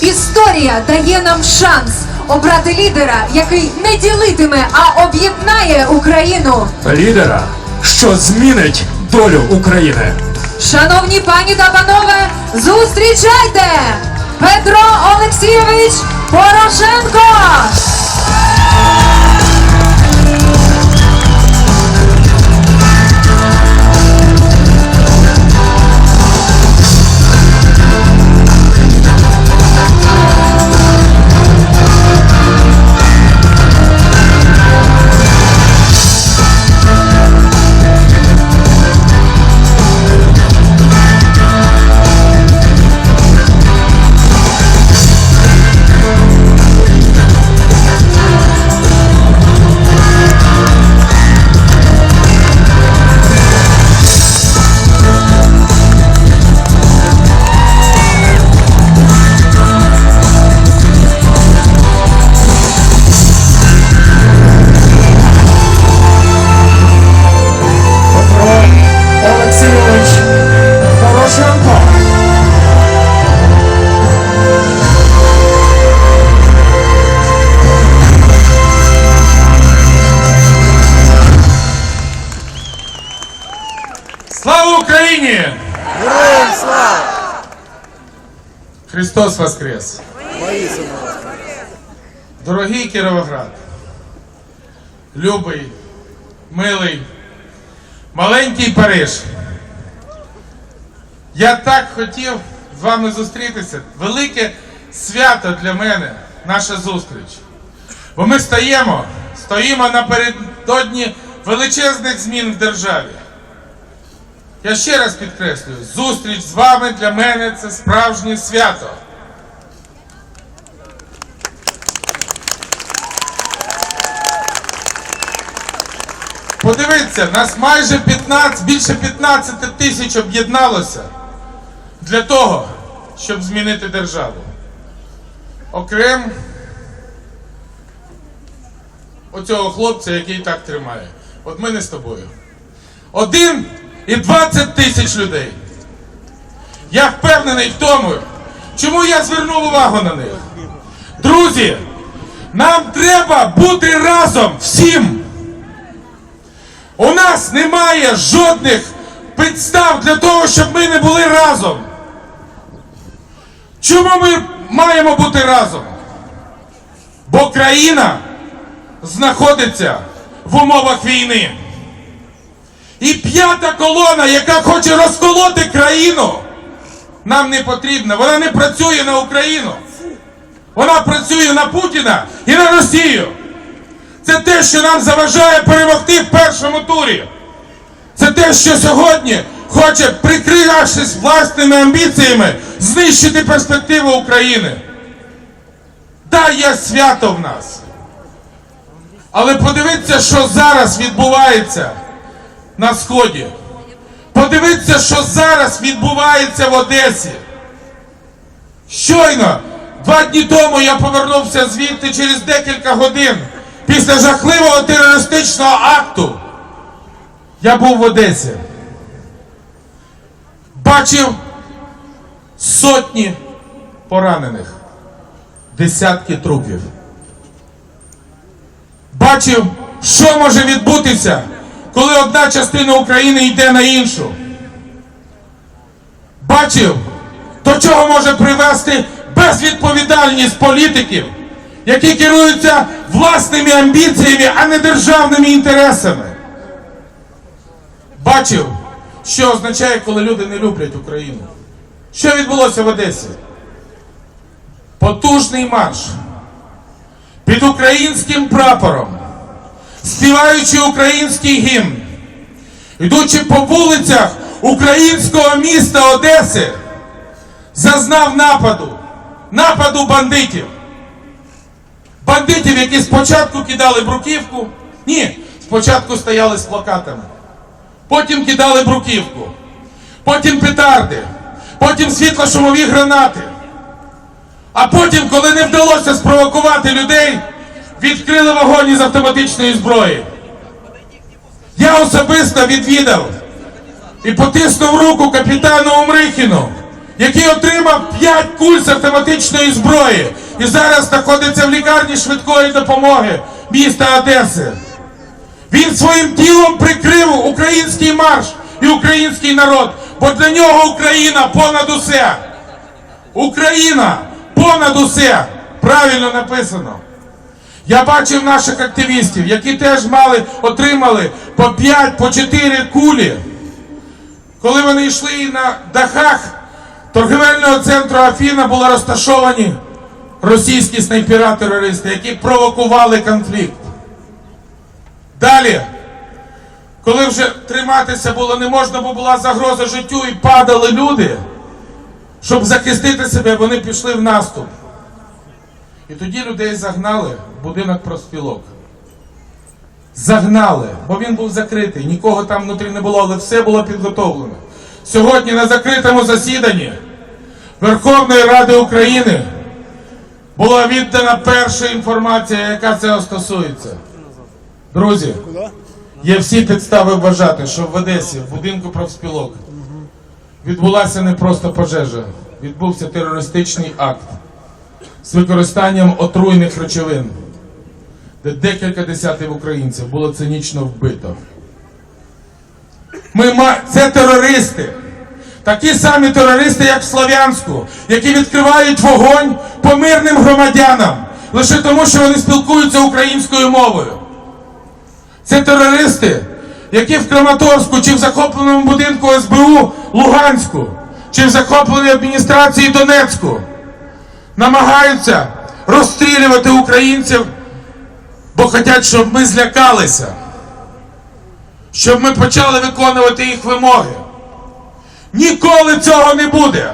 Історія дає нам шанс обрати лідера, який не ділитиме, а об'єднає Україну. Лідера, що змінить долю України. Шановні пані та панове, зустрічайте! Петро Олексійович Порошенко! Героям слава! Христос Воскрес! Воістину Дорогий Кіровоград, любий, милий, маленький Париж. Я так хотів з вами зустрітися. Велике свято для мене, наша зустріч. Бо ми стаємо, стоїмо напередодні величезних змін в державі. Я ще раз підкреслюю, зустріч з вами для мене це справжнє свято. Подивіться, нас майже 15, більше 15 тисяч об'єдналося для того, щоб змінити державу. Окрім оцього хлопця, який так тримає. От ми не з тобою. Один і 20 тисяч людей. Я впевнений в тому, чому я звернув увагу на них. Друзі, нам треба бути разом всім. У нас немає жодних підстав для того, щоб ми не були разом. Чому ми маємо бути разом? Бо країна знаходиться в умовах війни. І п'ята колона, яка хоче розколоти країну, нам не потрібна. Вона не працює на Україну. Вона працює на Путіна і на Росію. Це те, що нам заважає перемогти в першому турі. Це те, що сьогодні хоче, прикрившись власними амбіціями, знищити перспективу України. Та є свято в нас. Але подивіться, що зараз відбувається на Сході. Подивіться, що зараз відбувається в Одесі. Щойно, два дні тому я повернувся звідти через декілька годин після жахливого терористичного акту. Я був в Одесі. Бачив сотні поранених, десятки трупів. Бачив, що може відбутися, коли одна частина України йде на іншу. Бачив, до чого може привести безвідповідальність політиків, які керуються власними амбіціями, а не державними інтересами. Бачив, що означає, коли люди не люблять Україну. Що відбулося в Одесі? Потужний марш під українським прапором, співаючи український гімн, йдучи по вулицях українського міста Одеси, зазнав нападу, нападу бандитів. Бандитів, які спочатку кидали бруківку, ні, спочатку стояли з плакатами, потім кидали бруківку, потім петарди, потім світлошумові гранати. А потім, коли не вдалося спровокувати людей, відкрили вогонь із автоматичної зброї. Я особисто відвідав і потиснув руку капітану Умрихіну, який отримав 5 куль з автоматичної зброї і зараз знаходиться в лікарні швидкої допомоги міста Одеси. Він своїм тілом прикрив український марш і український народ, бо для нього Україна понад усе. Україна понад усе. Правильно написано. Я бачив наших активістів, які теж мали, отримали по 5, по 4 кулі. Коли вони йшли на дахах торгівельного центру Афіна були розташовані російські снайпера-терористи, які провокували конфлікт. Далі, коли вже триматися було не можна, бо була загроза життю і падали люди, щоб захистити себе, вони пішли в наступ. І тоді людей загнали в будинок профспілок. Загнали, бо він був закритий, нікого там внутрі не було, але все було підготовлено. Сьогодні на закритому засіданні Верховної Ради України була віддана перша інформація, яка цього стосується. Друзі, є всі підстави вважати, що в Одесі, в будинку профспілок, відбулася не просто пожежа, відбувся терористичний акт з використанням отруйних речовин, де декілька десятків українців було цинічно вбито. Ми ма... Це терористи. Такі самі терористи, як в Слов'янську, які відкривають вогонь по мирним громадянам, лише тому, що вони спілкуються українською мовою. Це терористи, які в Краматорську чи в захопленому будинку СБУ Луганську, чи в захопленій адміністрації Донецьку намагаються розстрілювати українців, бо хочуть, щоб ми злякалися, щоб ми почали виконувати їх вимоги. Ніколи цього не буде.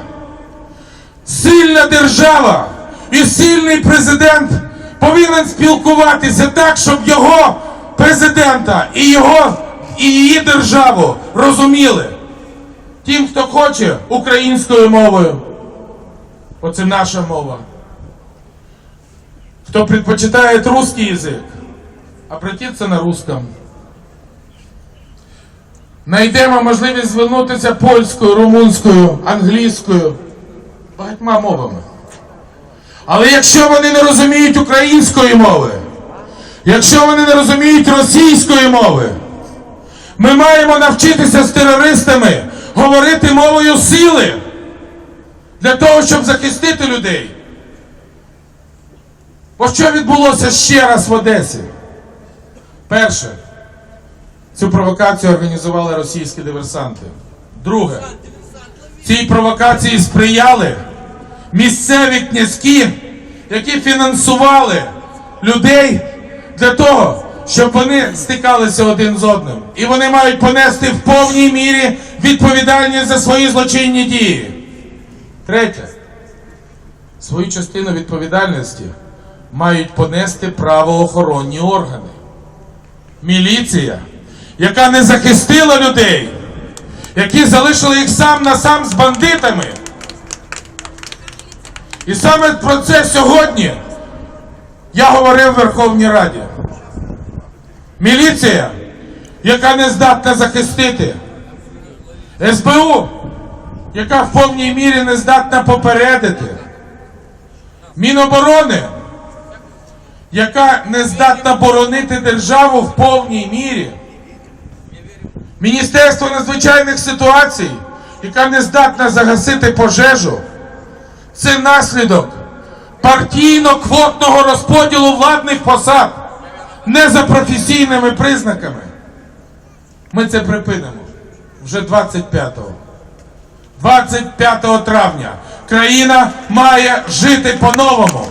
Сильна держава і сильний президент повинен спілкуватися так, щоб його президента і його і її державу розуміли. Тим, хто хоче українською мовою. Оце наша мова. Хто предпочитає русский язик, обратиться на русском. Найдемо можливість звернутися польською, румунською, англійською, багатьма мовами. Але якщо вони не розуміють української мови, якщо вони не розуміють російської мови, ми маємо навчитися з терористами говорити мовою сили для того, щоб захистити людей. Бо що відбулося ще раз в Одесі? Перше, цю провокацію організували російські диверсанти. Друге, цій провокації сприяли місцеві князькі, які фінансували людей для того, щоб вони стикалися один з одним. І вони мають понести в повній мірі відповідальність за свої злочинні дії. Третє. Свою частину відповідальності мають понести правоохоронні органи. Міліція, яка не захистила людей, які залишили їх сам на сам з бандитами. І саме про це сьогодні я говорив в Верховній Раді. Міліція, яка не здатна захистити. СБУ, яка в повній мірі не здатна попередити. Міноборони, яка не здатна боронити державу в повній мірі. Міністерство надзвичайних ситуацій, яка не здатна загасити пожежу. Це наслідок партійно-квотного розподілу владних посад не за професійними признаками. Ми це припинимо вже 25-го. 25 травня країна має жити по-новому.